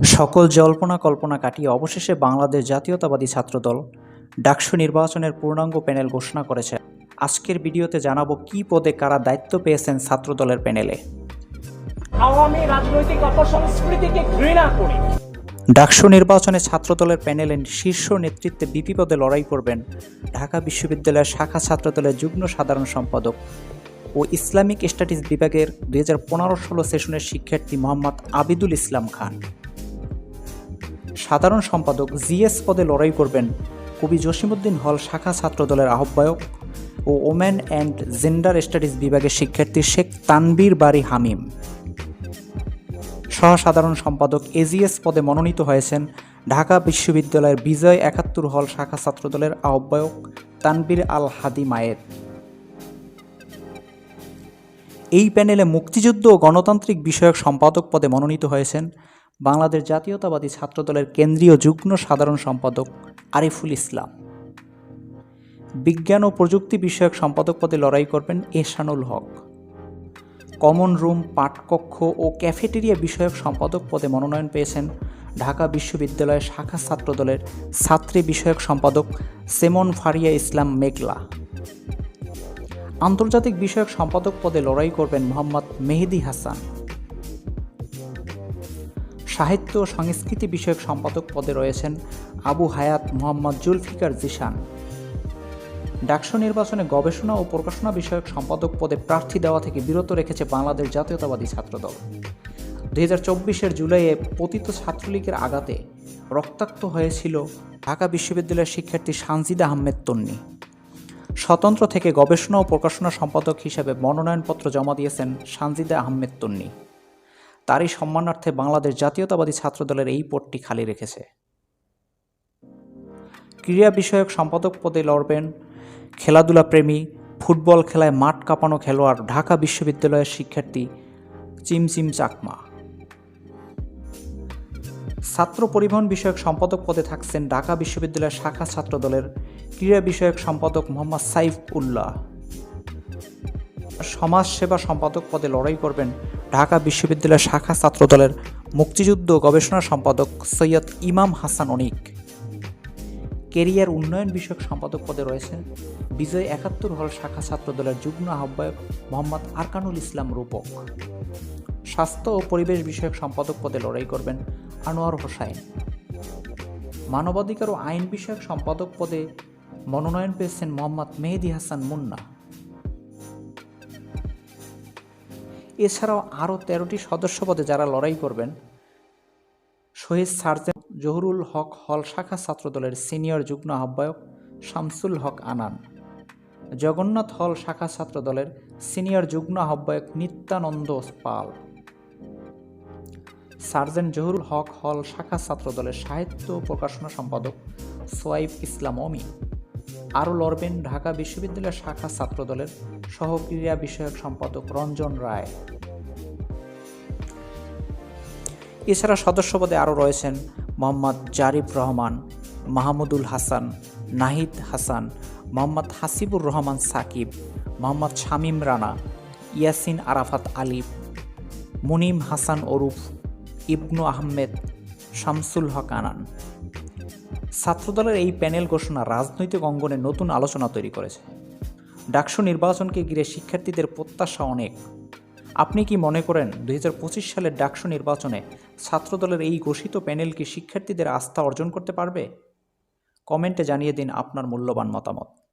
সকল জল্পনা কল্পনা কাটিয়ে অবশেষে বাংলাদেশ জাতীয়তাবাদী ছাত্রদল ডাকসু নির্বাচনের পূর্ণাঙ্গ প্যানেল ঘোষণা করেছে। আজকের ভিডিওতে জানাব কি পদে কারা দায়িত্ব পেয়েছেন ছাত্রদলের প্যানেলে। আওয়ামী রাজনৈতিক অপসংস্কৃতিকে ঘৃণা করি। ডাকসু নির্বাচনে ছাত্রদলের প্যানেলে শীর্ষ নেতৃত্বে বিপি পদে লড়াই করবেন ঢাকা বিশ্ববিদ্যালয়ের শাখা ছাত্রদলের যুগ্ম সাধারণ সম্পাদক ও ইসলামিক স্টাডিজ বিভাগের দুই হাজার পনেরো ষোলো সেশনের শিক্ষার্থী মোহাম্মদ আবিদুল ইসলাম খান। সাধারণ সম্পাদক জিএস পদে লড়াই করবেন কবি জসিমউদ্দিন হল শাখা ছাত্রদলের আহ্বায়ক ও ওমেন অ্যান্ড জেন্ডার স্টাডিজ বিভাগের শিক্ষার্থী শেখ তানবীর বাড়ি হামিম। সহসাধারণ সম্পাদক এজিএস পদে মনোনীত হয়েছেন ঢাকা বিশ্ববিদ্যালয়ের বিজয় একাত্তর হল শাখা ছাত্রদলের আহ্বায়ক তানবীর আল হাদি মায়ের। এই প্যানেলে মুক্তিযুদ্ধ ও গণতান্ত্রিক বিষয়ক সম্পাদক পদে মনোনীত হয়েছেন বাংলাদেশ জাতীয়তাবাদী ছাত্রদলের কেন্দ্রীয় যুগ্ম সাধারণ সম্পাদক আরিফুল ইসলাম। বিজ্ঞান ও প্রযুক্তি বিষয়ক সম্পাদক পদে লড়াই করবেন এহসানুল হক। কমন রুম, পাঠকক্ষ ও ক্যাফেটেরিয়া বিষয়ক সম্পাদক পদে মনোনয়ন পেয়েছেন ঢাকা বিশ্ববিদ্যালয়ের শাখা ছাত্রদলের ছাত্রী বিষয়ক সম্পাদক সেমন ফারিয়া ইসলাম মেঘলা। আন্তর্জাতিক বিষয়ক সম্পাদক পদে লড়াই করবেন মোহাম্মদ মেহেদি হাসান। সাহিত্য ও সংস্কৃতি বিষয়ক সম্পাদক পদে রয়েছেন আবু হায়াত মোহাম্মদ জুলফিকার জিশান। ডাকসু নির্বাচনে গবেষণা ও প্রকাশনা বিষয়ক সম্পাদক পদে প্রার্থী দেওয়া থেকে বিরত রেখেছে বাংলাদেশ জাতীয়তাবাদী ছাত্রদল। দুই হাজার চব্বিশের জুলাইয়ে পতিত ছাত্রলীগের আঘাতে রক্তাক্ত হয়েছিল ঢাকা বিশ্ববিদ্যালয়ের শিক্ষার্থী সানজিদ আহমেদ তন্নি। স্বতন্ত্র থেকে গবেষণা ও প্রকাশনা সম্পাদক হিসেবে মনোনয়নপত্র জমা দিয়েছেন সানজিদা আহমেদ তন্নি। তারই সম্মানার্থে বাংলাদেশ জাতীয়তাবাদী ছাত্রদলের এই পদটি খালি রেখেছে। ক্রীড়া বিষয়ক সম্পাদক পদে লড়বেন খেলাধুলা প্রেমী, ফুটবল খেলায় মাঠ কাঁপানো খেলোয়াড়, ঢাকা বিশ্ববিদ্যালয়ের শিক্ষার্থী চিমচিম চাকমা। ছাত্র পরিবহন বিষয়ক সম্পাদক পদে থাকছেন ঢাকা বিশ্ববিদ্যালয়ের শাখা ছাত্র দলের ক্রীড়া বিষয়ক সম্পাদক মোহাম্মদ সাইফ উল্লাহ। সমাজসেবা সম্পাদক পদে লড়াই করবেন ঢাকা বিশ্ববিদ্যালয়ের শাখা ছাত্রদলের মুক্তিযুদ্ধ গবেষণা সম্পাদক সৈয়দ ইমাম হাসান অনিক। কেরিয়ার উন্নয়ন বিষয়ক সম্পাদক পদে রয়েছেন বিজয় একাত্তর হল শাখা ছাত্রদলের যুগ্ম আহ্বায়ক মোহাম্মদ আরকানুল ইসলাম রূপক। স্বাস্থ্য ও পরিবেশ বিষয়ক সম্পাদক পদে লড়াই করবেন আনোয়ার হোসাইন। মানবাধিকার ও আইন বিষয়ক সম্পাদক পদে মনোনয়ন পেয়েছেন মোহাম্মদ মেহেদি হাসান মুন্না। এছাড়াও আরও তেরোটি সদস্য পদে যারা লড়াই করবেন, শহীদ সার্জেন্ট জহুরুল হক হল শাখা ছাত্রদলের সিনিয়র যুগ্ম আহ্বায়ক শামসুল হক আনান, জগন্নাথ হল শাখা ছাত্রদলের সিনিয়র যুগ্ম আহ্বায়ক নিত্যানন্দ পাল, সার্জেন্ট জহুরুল হক হল শাখা ছাত্রদলের সাহিত্য প্রকাশনা সম্পাদক সোয়াইব ইসলাম অমি আরও লড়বেন ঢাকা বিশ্ববিদ্যালয়ের শাখা ছাত্রদলের সহক্রিয়া বিষয়ক সম্পাদক রঞ্জন রায়। এছাড়া সদস্য পদে আরও রয়েছেন মোহাম্মদ জারিফ রহমান, মাহমুদুল হাসান, নাহিদ হাসান, মোহাম্মদ হাসিবুর রহমান সাকিব, মোহাম্মদ শামীম রানা, ইয়াসিন আরাফাত আলিফ মুনিম হাসান ওরুফ, ইবনু আহমেদ, শামসুল হক আনান। ছাত্রদলের এই প্যানেল ঘোষণা রাজনৈতিক অঙ্গনে নতুন আলোচনা তৈরি করেছে। ডাকসু নির্বাচনকে ঘিরে শিক্ষার্থীদের প্রত্যাশা অনেক। আপনি কি মনে করেন দুই হাজার পঁচিশ সালের ডাকসু নির্বাচনে ছাত্রদলের এই ঘোষিত প্যানেল কি শিক্ষার্থীদের আস্থা অর্জন করতে পারবে? কমেন্টে জানিয়ে দিন আপনার মূল্যবান মতামত।